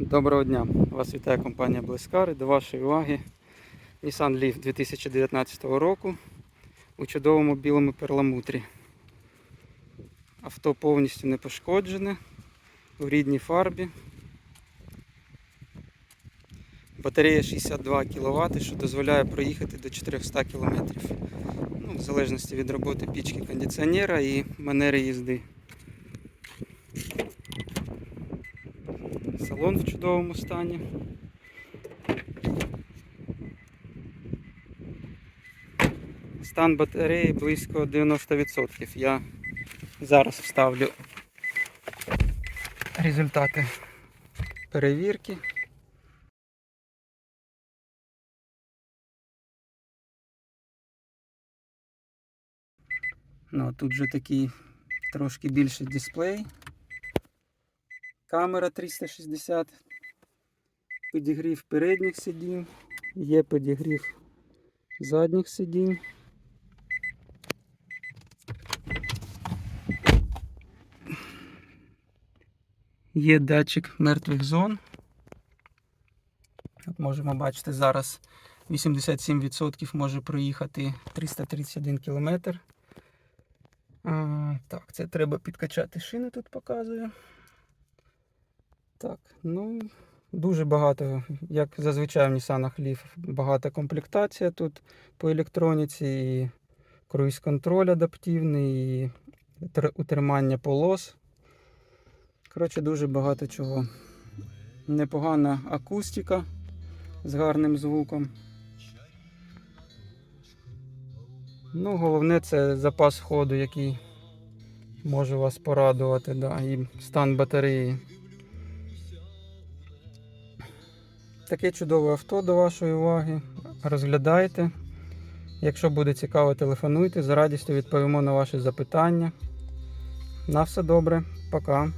Доброго дня! Вас вітає компанія Блискар. І До вашої уваги Nissan Leaf 2019 року у чудовому білому перламутрі. Авто повністю не пошкоджене, у рідній фарбі. Батарея 62 кВт, що дозволяє проїхати до 400 км. Ну, в залежності від роботи пічки кондиціонера і манери їзди. Салон в чудовому стані. Стан батареї близько 90%. Я зараз вставлю результати перевірки. Ну, тут вже такий трошки більший дисплей. Камера 360, підігрів передніх сидінь, є підігрів задніх сидінь. Є датчик мертвих зон. От можемо бачити, зараз 87% може проїхати 331 км. А, так, це треба підкачати шини, тут показує. Так, ну дуже багато, як зазвичай в Nissan Leaf, багата комплектація тут по електроніці, і круїз-контроль адаптивний, і утримання полос. Коротше, дуже багато чого. Непогана акустика з гарним звуком. Ну, головне це запас ходу, який може вас порадувати, да, і стан батареї. Таке чудове авто до вашої уваги. Розглядайте. Якщо буде цікаво, телефонуйте. З радістю відповімо на ваші запитання. На все добре. Пока.